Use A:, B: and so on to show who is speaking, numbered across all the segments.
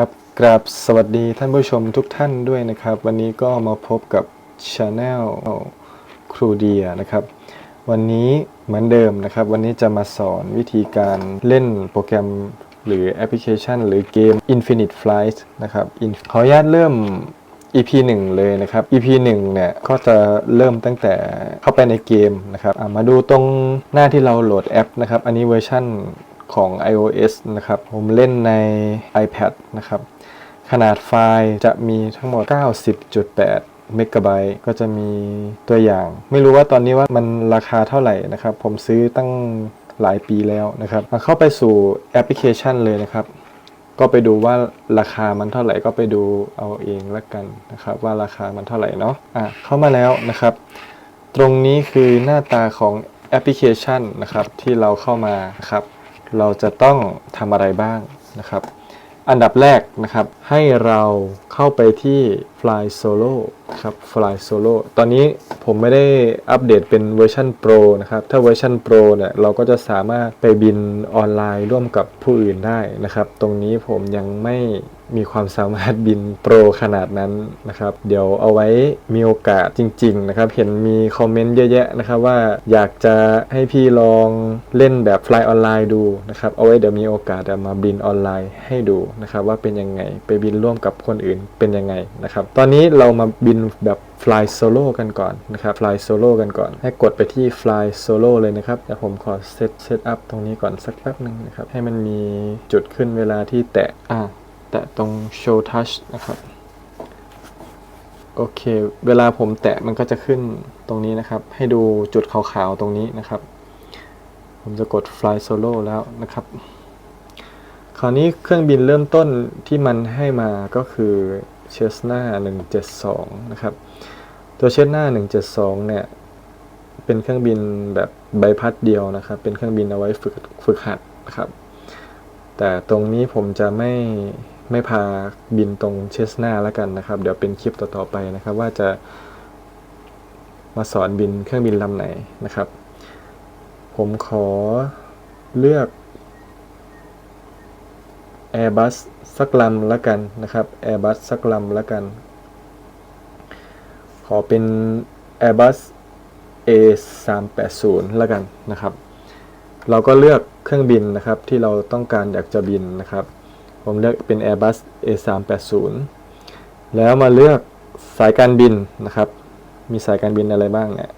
A: ครับกราบสวัสดีท่านผู้ชมทุกท่านด้วยนะครับ วันนี้ก็มาพบกับช anel ครูเดียนะครับ วันนี้เหมือนเดิมนะครับ วันนี้จะมาสอนวิธีการเล่นโปรแกรมหรือแอปพลิเคชัน หรือเกม Infinite Flight นะครับ ขออนุญาตเริ่ม EP 1 เลยนะครับ EP 1 เนี่ยก็จะเริ่มตั้งแต่เข้าไปในเกมนะครับมาดูตรงหน้าที่เราโหลดแอปนะครับ อันนี้เวอร์ชั่น ของ iOS นะครับ ผมเล่นใน iPad นะครับ ขนาดไฟล์จะมีทั้งหมด 90.8เมกะไบต์ก็จะมีตัวอย่าง ไม่รู้ว่าตอนนี้ว่ามันราคาเท่าไหร่นะครับ ผมซื้อตั้งหลายปีแล้วนะครับเข้าไปสู่แอปพลิเคชันเลยนะครับ ก็ไปดูว่าราคามันเท่าไหร่ก็ไปดูเอาเองละกันนะครับ ว่าราคามันเท่าไหร่เนาะอะเข้ามาแล้วนะครับ ตรงนี้คือหน้าตาของแอปพลิเคชันนะครับที่เราเข้ามาครับ เราจะต้องทำอะไรบ้างนะครับ อันดับแรกนะครับให้เรา เข้าไปที่ Fly Solo ครับ Fly Solo ตอนนี้ผมไม่ได้อัปเดตเป็นเวอร์ชัน Pro นะครับ ถ้าเวอร์ชัน Pro เนี่ยเราก็จะสามารถไปบินออนไลน์ร่วมกับผู้อื่นได้นะครับ ตรงนี้ผมยังไม่มีความสามารถบินโปรขนาดนั้นนะครับ เดี๋ยวเอาไว้มีโอกาสจริง ๆ นะครับ เห็นมีคอมเมนต์เยอะแยะนะครับว่าอยากจะให้พี่ลองเล่นแบบ Fly ออนไลน์ดูนะครับ เอาไว้เดี๋ยวมีโอกาสจะมาบินออนไลน์ให้ดูนะครับว่าเป็นยังไงไปบินร่วมกับคนอื่นเป็นยังไงนะครับ ตอนนี้เรามาบินแบบ Fly Solo กันก่อนนะครับ Fly Solo กันก่อน ให้กดไปที่ Fly Solo เลยนะครับเดี๋ยวผมขอเซตเซตอัพตรงนี้ก่อนสักแป๊บหนึ่งนะครับ ให้มันมีจุดขึ้นเวลาที่แตะอ่าแตะตรง show touch นะครับโอเค เวลาผมแตะมันก็จะขึ้นตรงนี้นะครับ ให้ดูจุดขาวๆตรงนี้นะครับ ผมจะกด fly solo แล้วนะครับ คราวนี้เครื่องบินเริ่มต้นที่มันให้มาก็คือ Cessna 172 นะครับ ตัว Cessna 172 เนี่ย เป็นเครื่องบินแบบใบพัดเดียวนะครับ เป็นเครื่องบินเอาไว้ฝึกฝึกหัดนะครับ แต่ตรงนี้ผมจะไม่ไม่พาบินตรงเชสนาแล้วกันนะครับ เดี๋ยวเป็นคลิปต่อๆไปนะครับ ว่าจะมาสอนบินเครื่องบินลำไหนนะครับ ผมขอเลือก Airbus สักลำล้วกันนะครับ Airbus สักลำล้วกัน ขอเป็น Airbus A380 แล้วกันนะครับ เราก็เลือกเครื่องบินนะครับที่เราต้องการอยากจะบินนะครับ ผมเลือกเป็น Airbus A380 แล้วมาเลือกสายการบินนะครับ มีสายการบินอะไรบ้างเนี่ย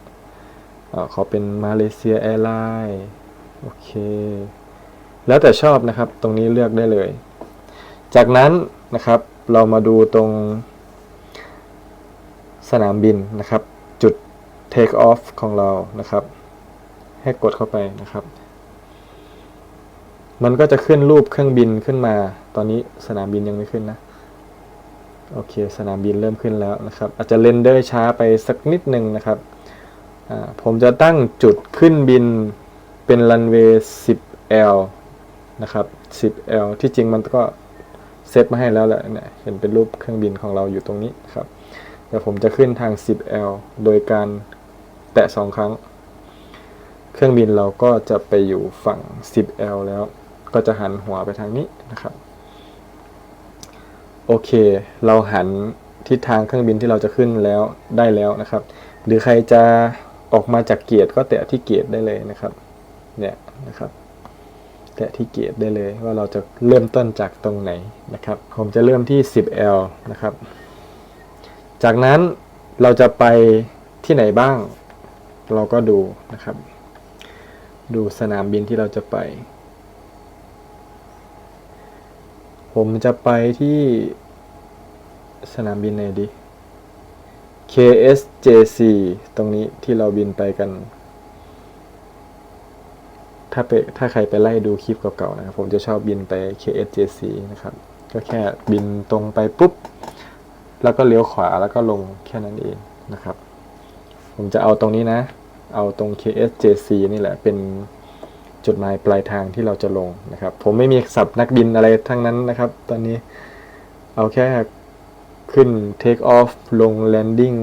A: ขอเป็นมาเลเซียแอร์ไลน์โอเค แล้วแต่ชอบนะครับ ตรงนี้เลือกได้เลย จากนั้นนะครับเรามาดูตรงสนามบินนะครับ จุด take off ของเรานะครับ ให้กดเข้าไปนะครับ มันก็จะขึ้นรูปเครื่องบินขึ้นมา ตอนนี้สนามบินยังไม่ขึ้นนะโอเค สนามบินเริ่มขึ้นแล้วนะครับ อาจจะเรนเดอร์ช้าไปสักนิดหนึ่งนะครับผมจะตั้งจุดขึ้นบินเป็นรันเวย์ 10L นะครับ 10L ที่จริงมันก็ เซตมาให้แล้วแหละเนี่ยเห็นเป็นรูปเครื่องบินของเราอยู่ตรงนี้ครับเดี๋ยวผมจะขึ้นทาง 10L โดยการแตะสองครั้ง เครื่องบินเราก็จะไปอยู่ฝั่ง 10L แล้ว ก็จะหันหัวไปทางนี้นะครับ โอเค เราหันทิศทางเครื่องบินที่เราจะขึ้นแล้วได้แล้วนะครับ หรือใครจะออกมาจากเกียร์ก็แตะที่เกียร์ได้เลยนะครับ เนี่ยนะครับ แตะที่เกียร์ได้เลยว่าเราจะเริ่มต้นจากตรงไหนนะครับ ผมจะเริ่มที่ 10L นะครับ จากนั้นเราจะไปที่ไหนบ้าง เราก็ดูนะครับ ดูสนามบินที่เราจะไป ผมจะไปที่สนามบินไหนดี KSJC ตรงนี้ที่เราบินไปกัน ถ้าไปถ้าใครไปไล่ดูคลิปเก่าๆนะครับผมจะชอบบินไป KSJC นะครับ ก็แค่บินตรงไปปุ๊บ แล้วก็เลี้ยวขวาแล้วก็ลงแค่นั้นเองนะครับ ผมจะเอาตรงนี้นะ เอาตรง KSJC นี่แหละเป็นจุดหมายปลายทางที่เราจะลงนะครับ ผมไม่มีสับนักบินอะไรทั้งนั้นนะครับ ตอนนี้เอาแค่ขึ้น take off ลง landing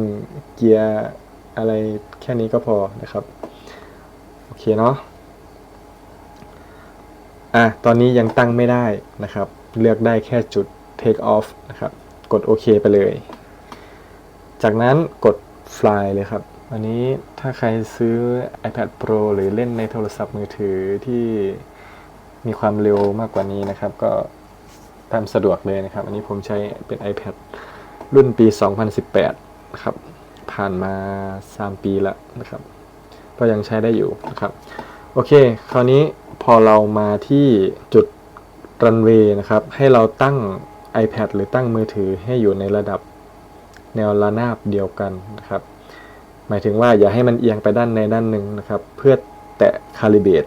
A: เกียร์อะไรแค่นี้ก็พอนะครับ โอเคเนาะ อะตอนนี้ยังตั้งไม่ได้นะครับ เลือกได้แค่จุด take off นะครับ กดโอเคไปเลย จากนั้นกด fly เลยครับ อันนี้ถ้าใครซื้อ iPad Pro หรือเล่นในโทรศัพท์มือถือที่มีความเร็วมากกว่านี้นะครับ ก็ตามสะดวกเลยนะครับ อันนี้ผมใช้เป็น iPad รุ่นปี 2018 นะครับ ผ่านมา 3 ปีแล้วนะครับ ก็ยังใช้ได้อยู่นะครับ โอเค คราวนี้ พอเรามาที่จุดรันเวย์นะครับ ให้เราตั้ง iPad หรือตั้งมือถือให้อยู่ในระดับแนวระนาบเดียวกันนะครับ หมายถึงว่าอย่าให้มันเอียงไปด้านในด้านหนึ่งนะครับ เพื่อแตะคาลิเบต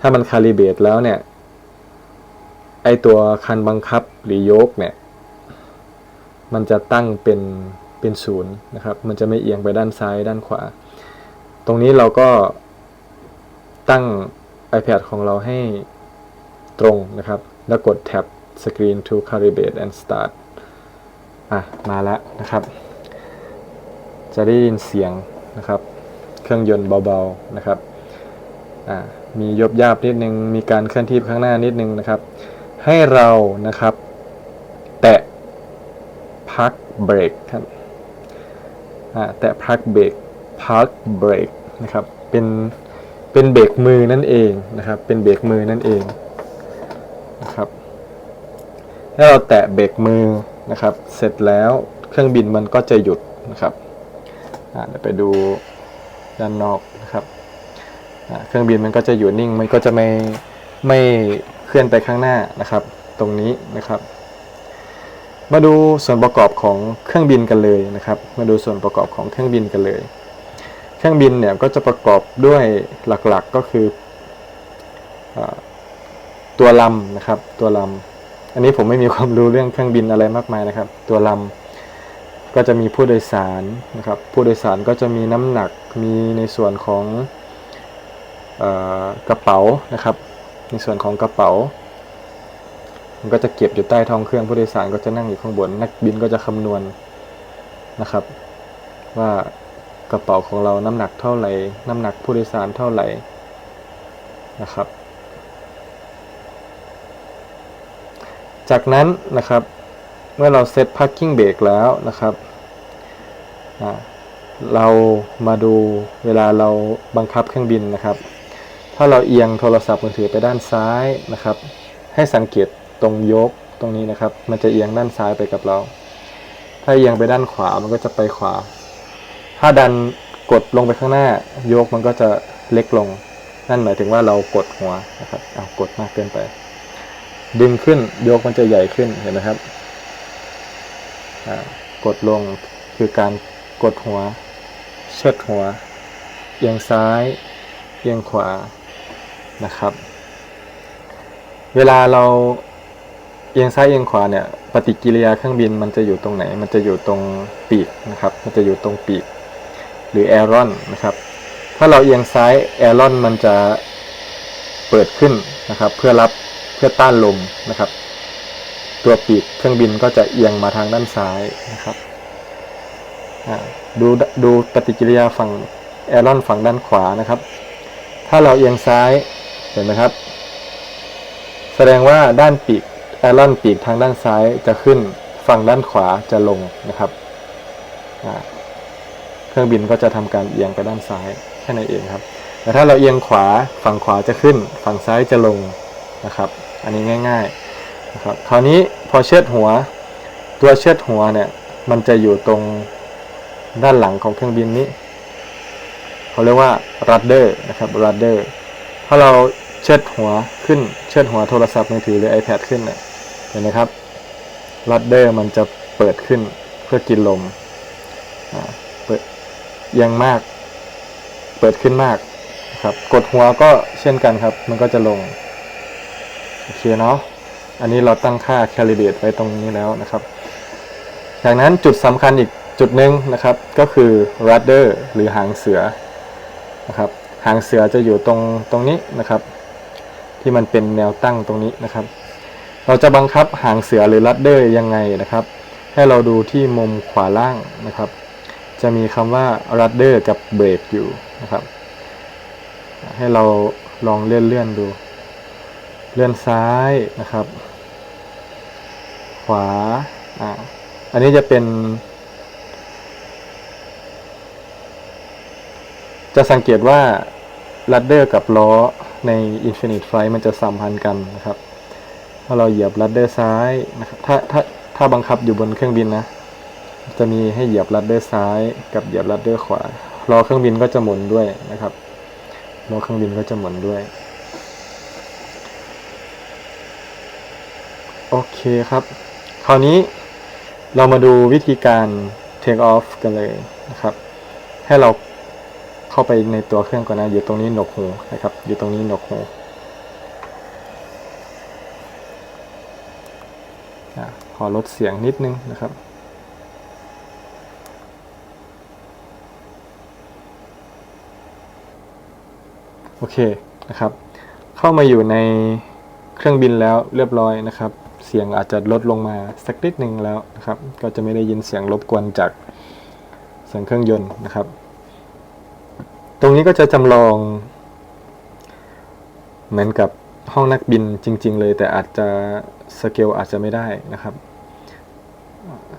A: ถ้ามันคาลิเบตแล้วเนี่ย ไอตัวคันบังคับหรือโยกเนี่ย มันจะตั้งเป็นเป็นศูนย์นะครับ มันจะไม่เอียงไปด้านซ้ายด้านขวา ตรงนี้เราก็ตั้ง iPad ของเราให้ตรงนะครับ แล้วกดแท็บ Screen to Calibrate and Start อะ มาแล้วนะครับ จะได้ยินเสียงนะครับ เครื่องยนต์เบาๆนะครับ อ่า มียบยาบนิดนึง มีการเคลื่อนที่ข้างหน้านิดนึงนะครับ ให้เรานะครับ แตะพักเบรกครับ อ่า แตะพักเบรกพักเบรกนะครับ เป็น เป็นเบรกมือนั่นเองนะครับ เป็นเบรกมือนั่นเองนะครับถ้าเราแตะเบรกมือนะครับ เสร็จแล้วเครื่องบินมันก็จะหยุดนะครับเดี๋ยวไปดูด้านนอกนะครับเครื่องบินมันก็จะอยู่นิ่ง มันก็จะไม่ไม่เคลื่อนไปข้างหน้านะครับ ตรงนี้นะครับ มาดูส่วนประกอบของเครื่องบินกันเลยนะครับ มาดูส่วนประกอบของเครื่องบินกันเลย เครื่องบินเนี่ยก็จะประกอบด้วยหลักๆก็คืออตัวลำนะครับ ตัวลำอันนี้ผมไม่มีความรู้เรื่องเครื่องบินอะไรมากมายนะครับ ตัวลำก็จะมีผู้โดยสารนะครับ ผู้โดยสารก็จะมีน้ำหนักมีในส่วนของอกระเป๋านะครับ ในส่วนของกระเป๋า มันก็จะเก็บอยู่ใต้ท้องเครื่องผู้โดยสารก็จะนั่งอยู่ข้างบน นักบินก็จะคำนวณนะครับ ว่า กระเป๋าของเราน้ำหนักเท่าไหร่ น้ำหนักผู้โดยสารเท่าไหร่นะครับ จากนั้นนะครับเมื่อเราเซต parking brake แล้วนะครับ เรามาดูเวลาเราบังคับเครื่องบินนะครับ ถ้าเราเอียงโทรศัพท์มือถือไปด้านซ้ายนะครับ ให้สังเกตตรงยกตรงนี้นะครับ มันจะเอียงด้านซ้ายไปกับเรา ถ้าเอียงไปด้านขวามันก็จะไปขวา ถ้าดันกดลงไปข้างหน้าโยกมันก็จะเล็กลง นั่นหมายถึงว่าเรากดหัวนะครับเอากดมากเกินไป ดึงขึ้นโยกมันจะใหญ่ขึ้นเห็นไหมครับกดลงคือการกดหัว เชิดหัว เอียงซ้าย เอียงขวานะครับ เวลาเราเอียงซ้ายเอียงขวาเนี่ยปฏิกิริยาเครื่องบินมันจะอยู่ตรงไหน มันจะอยู่ตรงปีกนะครับ มันจะอยู่ตรงปีก หรือแอรอนนะครับ ถ้าเราเอียงซ้ายแอรอนมันจะเปิดขึ้นนะครับ เพื่อรับเพื่อต้านลมนะครับ ตัวปีกเครื่องบินก็จะเอียงมาทางด้านซ้ายนะครับดูดูปฏิกิริยาฝั่งแอรอนฝั่งด้านขวานะครับ ถ้าเราเอียงซ้ายเห็นไหมครับ แสดงว่าด้านปีกแอรอนปีกทางด้านซ้ายจะขึ้นฝั่งด้านขวาจะลงนะครับ เครื่องบินก็จะทำการเอียงไปด้านซ้ายแค่นั้นเองครับ แต่ถ้าเราเอียงขวาฝั่งขวาจะขึ้น ฝั่งซ้ายจะลงนะครับ อันนี้ง่าย ๆนะครับ คราวนี้พอเชิดหัว ตัวเชิดหัวเนี่ยมันจะอยู่ตรงด้านหลังของเครื่องบินนี้เขาเรียกว่า rudder นะครับ rudder ถ้าเราเชิดหัวขึ้นเชิดหัวโทรศัพท์มือถือหรือ iPad ขึ้นเนี่ยเห็นไหมครับ rudder มันจะเปิดขึ้นเพื่อกินลมอ่า เอียงมาก เปิดขึ้นมากนะครับ กดหัวก็เช่นกันครับ มันก็จะลง โอเคเนาะ อันนี้เราตั้งค่า calibrate ไว้ตรงนี้แล้วนะครับ จากนั้นจุดสำคัญอีกจุดหนึ่งนะครับ ก็คือ rudder หรือหางเสือนะครับ หางเสือจะอยู่ตรงตรงนี้นะครับ ที่มันเป็นแนวตั้งตรงนี้นะครับ เราจะบังคับหางเสือหรือ rudder ยังไงนะครับ ให้เราดูที่มุมขวาล่างนะครับ จะมีคำว่า rudder กับ brake อยู่นะครับ ให้เราลองเลื่อนเลื่อนดู เลื่อนซ้ายนะครับ ขวาอ่าอันนี้จะเป็น จะสังเกตว่าลัดเดอร์กับล้อใน Infinite Flight มันจะสัมพันธ์กันนะครับ ถ้าเราเหยียบลัดเดอร์ซ้ายนะครับถ้าถ้าถ้าบังคับอยู่บนเครื่องบินนะ จะมีให้เหยียบลัดเดอร์ซ้าย กับเหยียบลัดเดอร์ขวาล้อเครื่องบินก็จะหมุนด้วยนะครับล้อเครื่องบินก็จะหมุนด้วย โอเคครับ คราวนี้เรามาดูวิธีการ take off กันเลยนะครับ ให้เราเข้าไปในตัวเครื่องก่อนนะ อยู่ตรงนี้หนกหูนะครับ อยู่ตรงนี้หนกหูขอลดเสียงนิดนึงนะครับ โอเคนะครับ เข้ามาอยู่ในเครื่องบินแล้วเรียบร้อยนะครับ เสียงอาจจะลดลงมาสักนิดหนึ่งแล้วนะครับ ก็จะไม่ได้ยินเสียงรบกวนจากเสียงเครื่องยนต์นะครับ ตรงนี้ก็จะจำลอง เหมือนกับห้องนักบินจริง ๆ เลย แต่อาจจะสเกลอาจจะไม่ได้นะครับ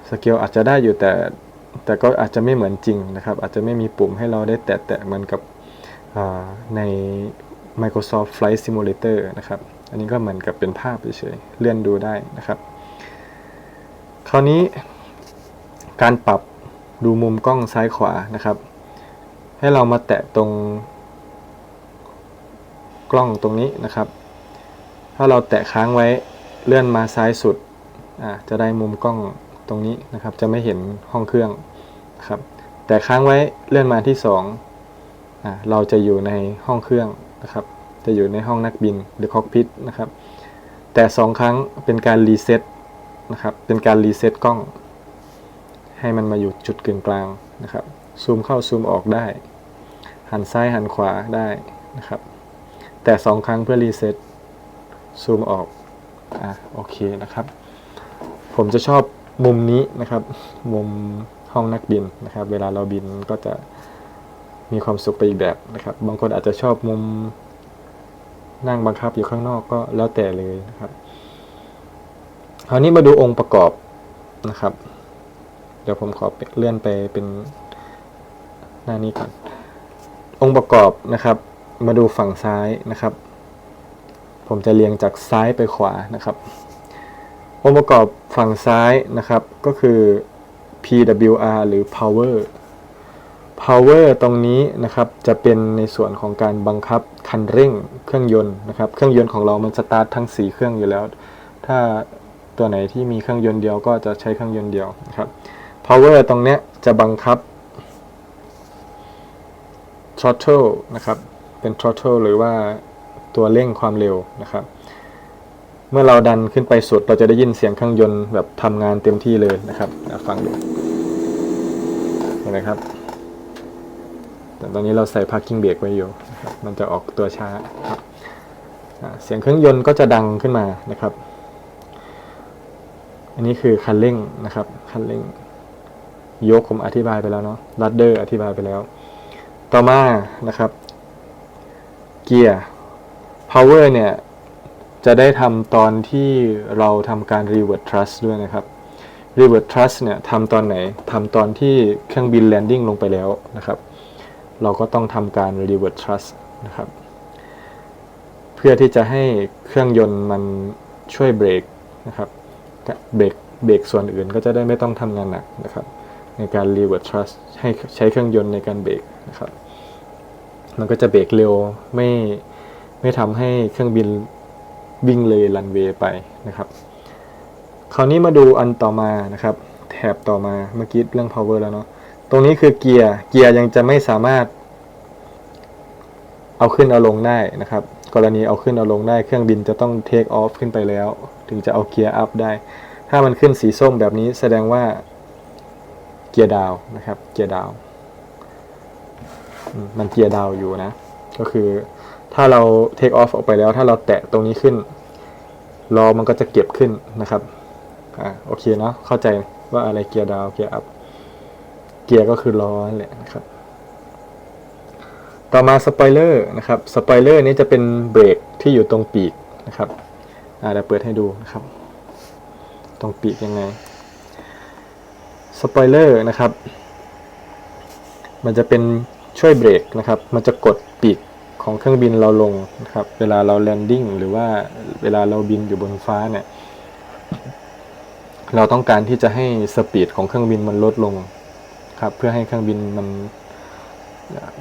A: สเกลอาจจะได้อยู่แต่แต่ก็อาจจะไม่เหมือนจริงนะครับ อาจจะไม่มีปุ่มให้เราได้แตะๆเหมือนกับ ใน Microsoft Flight Simulator นะครับ อันนี้ก็เหมือนกับเป็นภาพเฉยๆ เลื่อนดูได้นะครับ คราวนี้การปรับดูมุมกล้องซ้ายขวานะครับ ให้เรามาแตะตรงกล้องตรงนี้นะครับ ถ้าเราแตะค้างไว้เลื่อนมาซ้ายสุดจะได้มุมกล้องตรงนี้นะครับ จะไม่เห็นห้องเครื่องนะครับ แต่ค้างไว้เลื่อนมาที่2อ่า เราจะอยู่ในห้องเครื่องนะครับ จะอยู่ในห้องนักบินหรือคอกพิทนะครับ แต่สองครั้งเป็นการรีเซ็ตนะครับ เป็นการรีเซ็ตกล้อง ให้มันมาอยู่จุดกึ่งกลางนะครับ ซูมเข้าซูมออกได้ หันซ้ายหันขวาได้นะครับ แต่สองครั้งเพื่อรีเซ็ตซูมออก อะโอเคนะครับ ผมจะชอบมุมนี้นะครับ มุมห้องนักบินนะครับ เวลาเราบินก็จะ มีความสุขไปอีกแบบนะครับ บางคนอาจจะชอบมุมนั่งบังคับอยู่ข้างนอกก็แล้วแต่เลยนะครับ คราวนี้มาดูองค์ประกอบนะครับ เดี๋ยวผมขอเลื่อนไปเป็นหน้านี้ก่อน องค์ประกอบนะครับ มาดูฝั่งซ้ายนะครับ ผมจะเรียงจากซ้ายไปขวานะครับ องค์ประกอบฝั่งซ้ายนะครับก็คือ PWR หรือ Power Power ตรงนี้นะครับจะเป็นในส่วนของการบังคับคันเร่งเครื่องยนต์นะครับเครื่องยนต์ของเรามันสตาร์ททั้ง 4 เครื่องอยู่แล้ว ถ้าตัวไหนที่มีเครื่องยนต์เดียวก็จะใช้เครื่องยนต์เดียวนะครับ Power ตรงเนี้ยจะบังคับ throttle นะครับเป็น throttle หรือว่าตัวเร่งความเร็วนะครับ เมื่อเราดันขึ้นไปสุดเราจะได้ยินเสียงเครื่องยนต์แบบทำงานเต็มที่เลยนะครับฟังดูเห็นไหมครับ แต่ตอนนี้เราใส่ parking brake ไว้อยู่ มันจะออกตัวช้าครับเสียงเครื่องยนต์ก็จะดังขึ้นมานะครับ อันนี้คือคันเร่งนะครับ คันเร่ง ยกผมอธิบายไปแล้วเนาะ ลัดเดอร์อธิบายไปแล้ว ต่อมานะครับ เกียร์ power เนี่ยจะได้ทำตอนที่เราทำการ revert thrust ด้วยนะครับ revert thrust เนี่ยทำตอนไหนทำตอนที่เครื่องบิน landing ลงไปแล้วนะครับ เราก็ต้องทำการ revert thrust นะครับ เพื่อที่จะให้เครื่องยนต์มันช่วยเบรกนะครับเบรกเบรกส่วนอื่นก็จะได้ไม่ต้องทำงานหนักนะครับ ในการ revert thrust ให้ใช้เครื่องยนต์ในการเบรกนะครับ มันก็จะเบรกเร็วไม่ไม่ทำให้เครื่องบินวิ่งเลยรันเวย์ไปนะครับคราวนี้มาดูอันต่อมานะครับ แถบต่อมาเมื่อกี้เรื่อง power แล้วเนาะ ตรงนี้คือเกียร์ เกียร์ยังจะไม่สามารถ เอาขึ้นเอาลงได้นะครับ กรณีเอาขึ้นเอาลงได้ เครื่องบินจะต้อง take off ขึ้นไปแล้ว ถึงจะเอาเกียร์ up ได้ ถ้ามันขึ้นสีส้มแบบนี้แสดงว่าเกียร์ดาวนะครับ เกียร์ดาว มันเกียร์ดาวอยู่นะ ก็คือถ้าเรา take off ออกไปแล้ว ถ้าเราแตะตรงนี้ขึ้นล้อมันก็จะเก็บขึ้นนะครับ อ่า โอเคเนาะ เข้าใจว่าอะไรเกียร์ดาว เกียร์อัพ เกียร์ก็คือล้อแหละนะครับ ต่อมาสปอยเลอร์นะครับสปอยเลอร์นี้จะเป็นเบรกที่อยู่ตรงปีกนะครับอาเดี๋ยวเปิดให้ดูนะครับ ตรงปีกยังไงสปอยเลอร์นะครับ มันจะเป็นช่วยเบรกนะครับ มันจะกดปีกของเครื่องบินเราลงนะครับ เวลาเราแลนดิ้งหรือว่าเวลาเราบินอยู่บนฟ้าเนี่ย เราต้องการที่จะให้สปีดของเครื่องบินมันลดลง ครับ เพื่อให้เครื่องบินมัน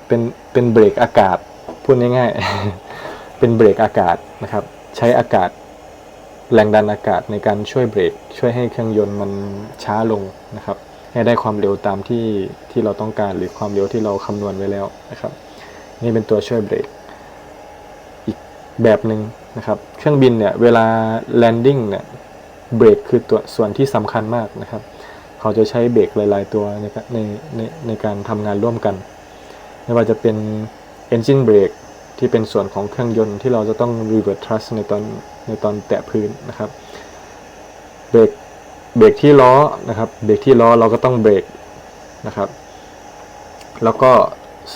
A: เป็นเป็นเบรกอากาศพูดง่ายๆ เป็นเบรกอากาศนะครับ ใช้อากาศแรงดันอากาศในการช่วยเบรก ช่วยให้เครื่องยนต์มันช้าลงนะครับ ให้ได้ความเร็วตามที่ที่เราต้องการหรือความเร็วที่เราคำนวณไว้แล้วนะครับ นี่เป็นตัวช่วยเบรกอีกแบบหนึ่งนะครับ เครื่องบินเนี่ยเวลาแลนดิ้งเนี่ยเบรกคือตัวส่วนที่สำคัญมากนะครับ เขาจะใช้เบรกหลาย ๆ ตัวในการในในในการทำงานร่วมกัน ไม่ว่าจะเป็น engine brake ที่เป็นส่วนของเครื่องยนต์ที่เราจะต้อง reverse thrust ในตอนในตอนแตะพื้นนะครับ เบรกเบรกที่ล้อนะครับ เบรกที่ล้อเราก็ต้องเบรกนะครับ แล้วก็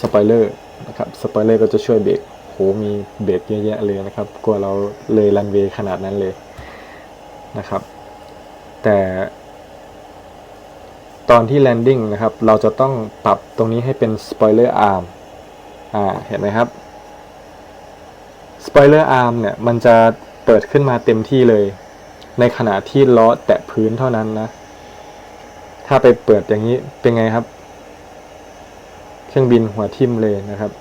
A: สปอยเลอร์นะครับ สปอยเลอร์ก็จะช่วยเบรกโหมีเบรกเยอะแยะเลยนะครับ กลัวเราเลยรันเวย์ขนาดนั้นเลยนะครับ แต่ ตอนที่แลนดิ้งนะครับ เราจะต้องปรับตรงนี้ให้เป็นสปอยเลอร์อาร์มอ่าเห็นไหมครับสปอยเลอร์อาร์มเนี่ยมันจะเปิดขึ้นมาเต็มที่เลย ในขณะที่ล้อแตะพื้นเท่านั้นนะ ถ้าไปเปิดอย่างนี้เป็นไงครับ เครื่องบินหัวทิ่มเลยนะครับ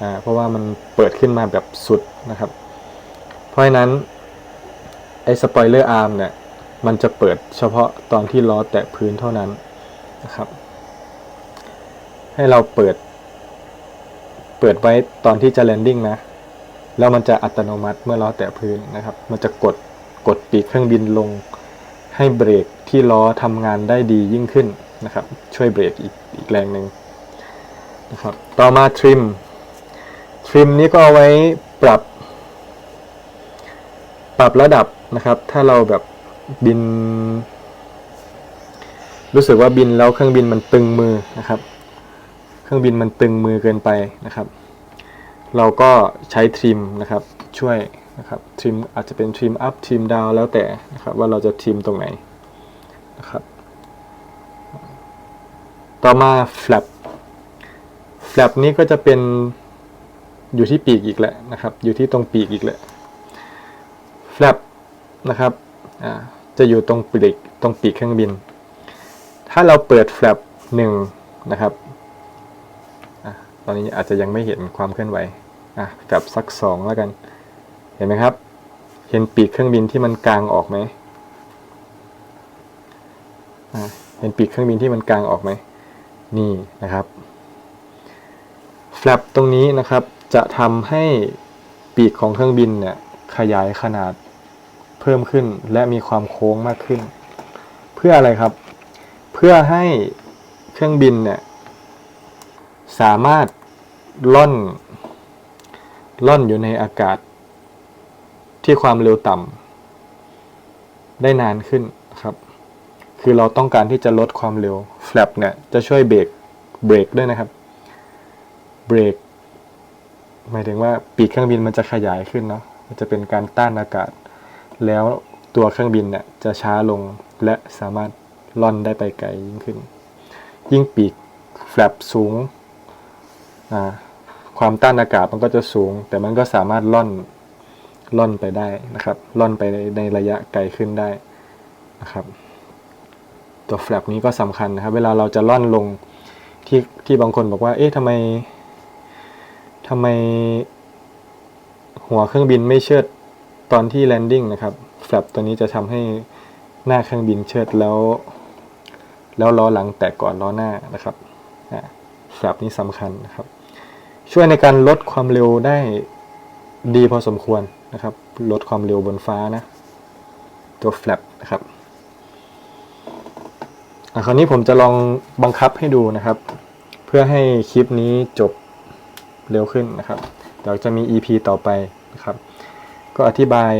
A: อ่าเพราะว่ามันเปิดขึ้นมาแบบสุดนะครับ เพราะฉะนั้นไอ้สปอยเลอร์อาร์มเนี่ย มันจะเปิดเฉพาะตอนที่ล้อแตะพื้นเท่านั้นนะครับ ให้เราเปิด เปิดไว้ตอนที่จะแลนดิ้งนะ แล้วมันจะอัตโนมัติเมื่อล้อแตะพื้นนะครับ มันจะกดกดปีกเครื่องบินลง ให้เบรกที่ล้อทำงานได้ดียิ่งขึ้นนะครับ ช่วยเบรกอีกอีกแรงหนึ่งนะครับ ต่อมาทริม ทริมนี้ก็เอาไว้ปรับ ปรับระดับนะครับ ถ้าเราแบบ บิน รู้สึกว่าบินแล้วเครื่องบินมันตึงมือนะครับ เครื่องบินมันตึงมือเกินไปนะครับ เราก็ใช้ทริมนะครับช่วยนะครับทริมอาจจะเป็นทริมอัพทริมดาวแล้วแต่นะครับว่าเราจะทริมตรงไหนนะครับ ต่อมา flap flap นี้ก็จะเป็นอยู่ที่ปีกอีกแหละนะครับ อยู่ที่ตรงปีกอีกแหละ flap นะครับ อ่า จะอยู่ตรงปีกตรงปีกเครื่องบิน ถ้าเราเปิด flap หนึ่งนะครับอตอนนี้อาจจะยังไม่เห็นความเคลื่อนไหวอะกับสักสองแล้วกัน เห็นไหมครับ เห็นปีกเครื่องบินที่มันกลางออกไหมเห็นปีกเครื่องบินที่มันกลางออกไหมนี่นะครับ flap ตรงนี้นะครับจะทำให้ปีกของเครื่องบินเนี่ยขยายขนาด เพิ่มขึ้นและมีความโค้งมากขึ้น เพื่ออะไรครับ เพื่อให้เครื่องบินเนี่ยสามารถล่อนล่อนอยู่ในอากาศ ที่ความเร็วต่ำได้นานขึ้นครับ คือเราต้องการที่จะลดความเร็ว flap เนี่ยจะช่วยเบรกเบรกด้วยนะครับเบรกหมายถึงว่าปีกเครื่องบินมันจะขยายขึ้นเนาะมันจะเป็นการต้านอากาศ แล้วตัวเครื่องบินเนี่ยจะช้าลงและสามารถล่อนได้ไปไกลยิ่งขึ้น ยิ่งปีกแฟลปสูง ความต้านอากาศมันก็จะสูง แต่มันก็สามารถล่อนล่อนไปได้นะครับ ล่อนไปในในระยะไกลขึ้นได้นะครับ ตัวแฟลปนี้ก็สำคัญนะครับ เวลาเราจะล่อนลงที่ที่บางคนบอกว่า เอ๊ะทำไมทำไม หัวเครื่องบินไม่เชิด ตอนที่แลนดิ้งนะครับแฟลปตัวนี้จะทำให้หน้าเครื่องบินเชิดแล้ว แล้วล้อหลังแตกก่อนล้อหน้านะครับแฟลปนี้สำคัญนะครับ ช่วยในการลดความเร็วได้ดีพอสมควรนะครับ ลดความเร็วบนฟ้านะ ตัวแฟลปนะครับอะคราวนี้ผมจะลองบังคับให้ดูนะครับ เพื่อให้คลิปนี้จบเร็วขึ้นนะครับเดี๋ยวจะมี EP ต่อไปนะครับ ก็อธิบาย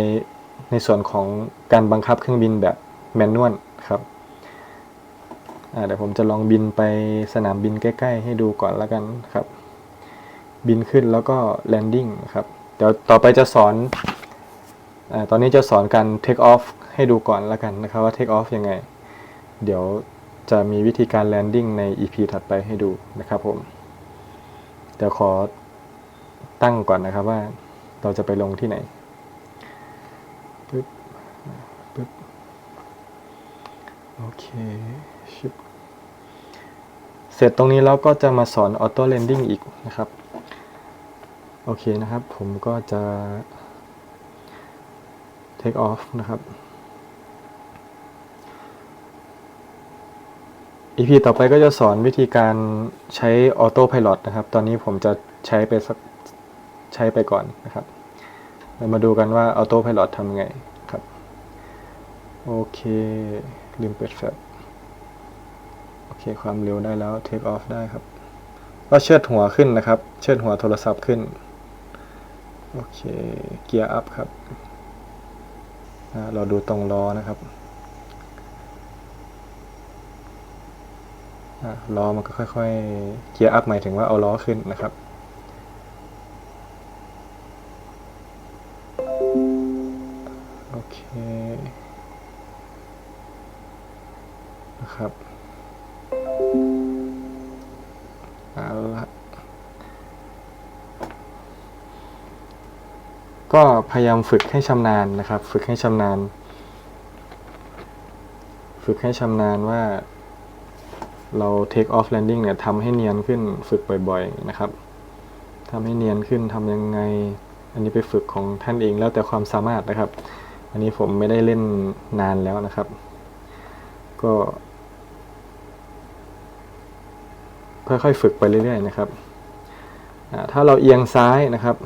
A: ในส่วนของการบังคับเครื่องบินแบบแมนนวลครับเดี๋ยวผมจะลองบินไปสนามบินใกล้ ๆ ให้ดูก่อนแล้วกันครับ บินขึ้นแล้วก็แลนดิ้งครับเดี๋ยวต่อไปจะสอนอตอนนี้จะสอนการ take off ให้ดูก่อนแล้วกันนะครับว่า take off ยังไง เดี๋ยวจะมีวิธีการ landing ใน EP ถัดไปให้ดูนะครับผม เดี๋ยวขอตั้งก่อนนะครับว่าเราจะไปลงที่ไหนปึ๊บปึ๊บ โอเคชิบเสร็จตรงนี้แล้วก็จะมาสอน auto landing อีกนะครับ โอเคนะครับ ผมก็จะ take off นะครับ EP ต่อไปก็จะสอนวิธีการใช้ Auto Pilot นะครับ ตอนนี้ผมจะใช้ไปสักใช้ไปก่อนนะครับ เรามาดูกันว่า Auto Pilot ทำยังไง โอเค ลืมเปิดแฟลชโอเค ความเร็วได้แล้ว Take off ได้ครับ ก็เชิดหัวขึ้นนะครับ เชิดหัวโทรศัพท์ขึ้น โอเค เกียร์อัพครับ เราดูตรงล้อนะครับ ล้อมันก็ค่อยๆ เกียร์อัพหมายถึงว่าเอาล้อขึ้นนะครับ นะครับเอาละก็พยายามฝึกให้ชำนาญนะครับ ฝึกให้ชำนาญ ฝึกให้ชำนาญว่าเรา take off landing เนี่ยทำให้เนียนขึ้นฝึกบ่อยๆนะครับทำให้เนียนขึ้นทำยังไง อันนี้ไปฝึกของท่านเองแล้วแต่ความสามารถนะครับ อันนี้ผมไม่ได้เล่นนานแล้วนะครับ ก็ ค่อยๆฝึกไปเรื่อยๆนะครับถ้าเราเอียงซ้ายนะครับ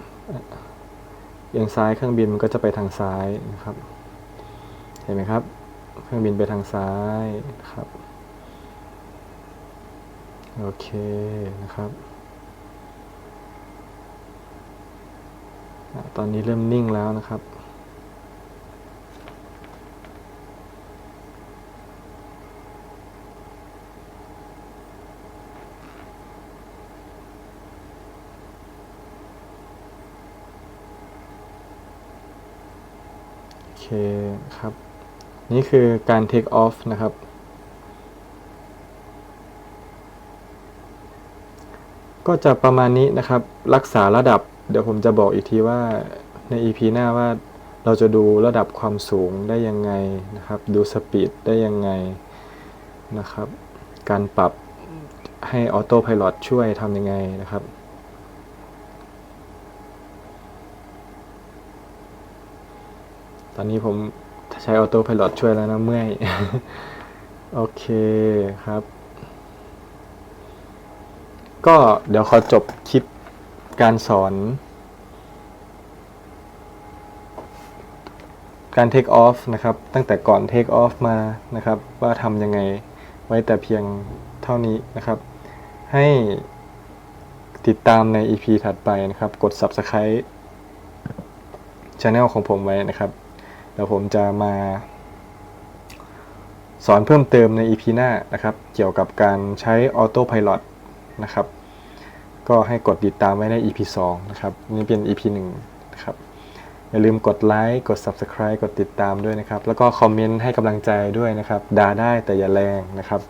A: เอียงซ้ายเครื่องบินมันก็จะไปทางซ้ายนะครับ เห็นไหมครับ เครื่องบินไปทางซ้ายนะครับโอเคนะครับตอนนี้เริ่มนิ่งแล้วนะครับ คครับ นี่คือการ take off นะครับ ก็จะประมาณนี้นะครับ รักษาระดับ เดี๋ยวผมจะบอกอีกทีว่าใน EP หน้าว่าเราจะดูระดับความสูงได้ยังไงนะครับ ดูสปีดได้ยังไงนะครับ การปรับให้ออโต้พ l o t ช่วยทำยังไงนะครับ ตอนนี้ผมใช้ออโต้พ l o t ช่วยแล้วนะเมื่อย โอเคครับ ก็เดี๋ยวขอจบคลิปการสอน การ take off นะครับ ตั้งแต่ก่อน take off มานะครับ ว่าทำยังไงไว้แต่เพียงเท่านี้นะครับ ให้ติดตามใน EP ถัดไปนะครับ กด subscribe channel ของผมไว้นะครับ ดี๋ยวผมจะมาสอนเพิ่มเติมใน EP หน้านะครับ เกี่ยวกับการใช้ Auto Pilot นะครับ ก็ให้กดติดตามไว้ใน EP 2 นะครับ นี่เป็น EP 1 นะครับ อย่าลืมกดไลค์กด Subscribe กดติดตามด้วยนะครับ แล้วก็คอมเมนต์ให้กำลังใจด้วยนะครับ ด่าได้แต่อย่าแรงนะครับ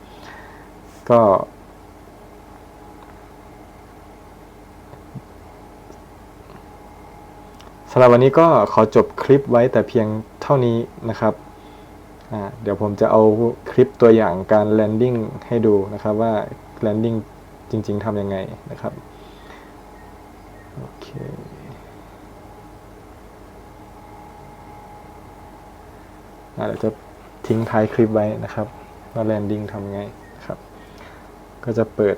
A: ก็ สำหรับวันนี้ก็ขอจบคลิปไว้แต่เพียง ท่านี้นะครับ เดี๋ยวผมจะเอาคลิปตัวอย่างการแลนดิ้งให้ดูนะครับว่าแลนดิ้งจริง ๆทำยังไงนะครับ โอเคเดี๋ยวจะทิ้งท้ายคลิปไว้นะครับว่าแลนดิ้งทำไงนะครับ ก็จะเปิด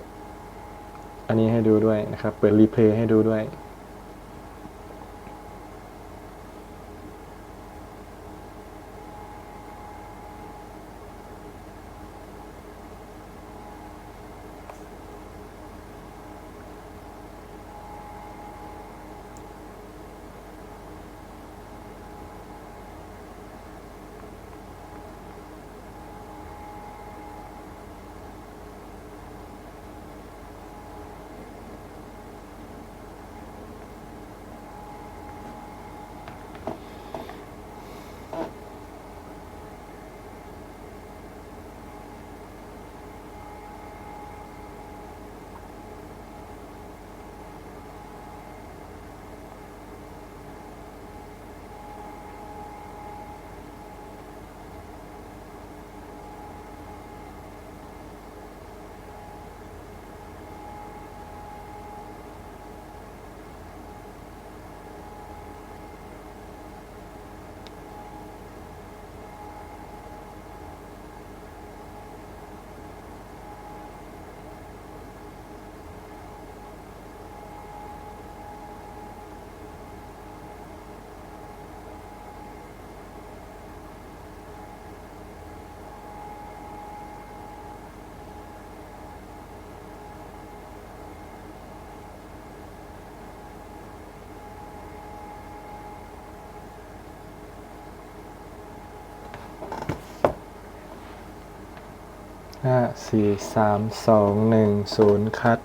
A: อันนี้ให้ดูด้วยนะครับ เปิดรีเพลย์ให้ดูด้วย ห้าสี่สามสองหนึ่งศูนย์คัด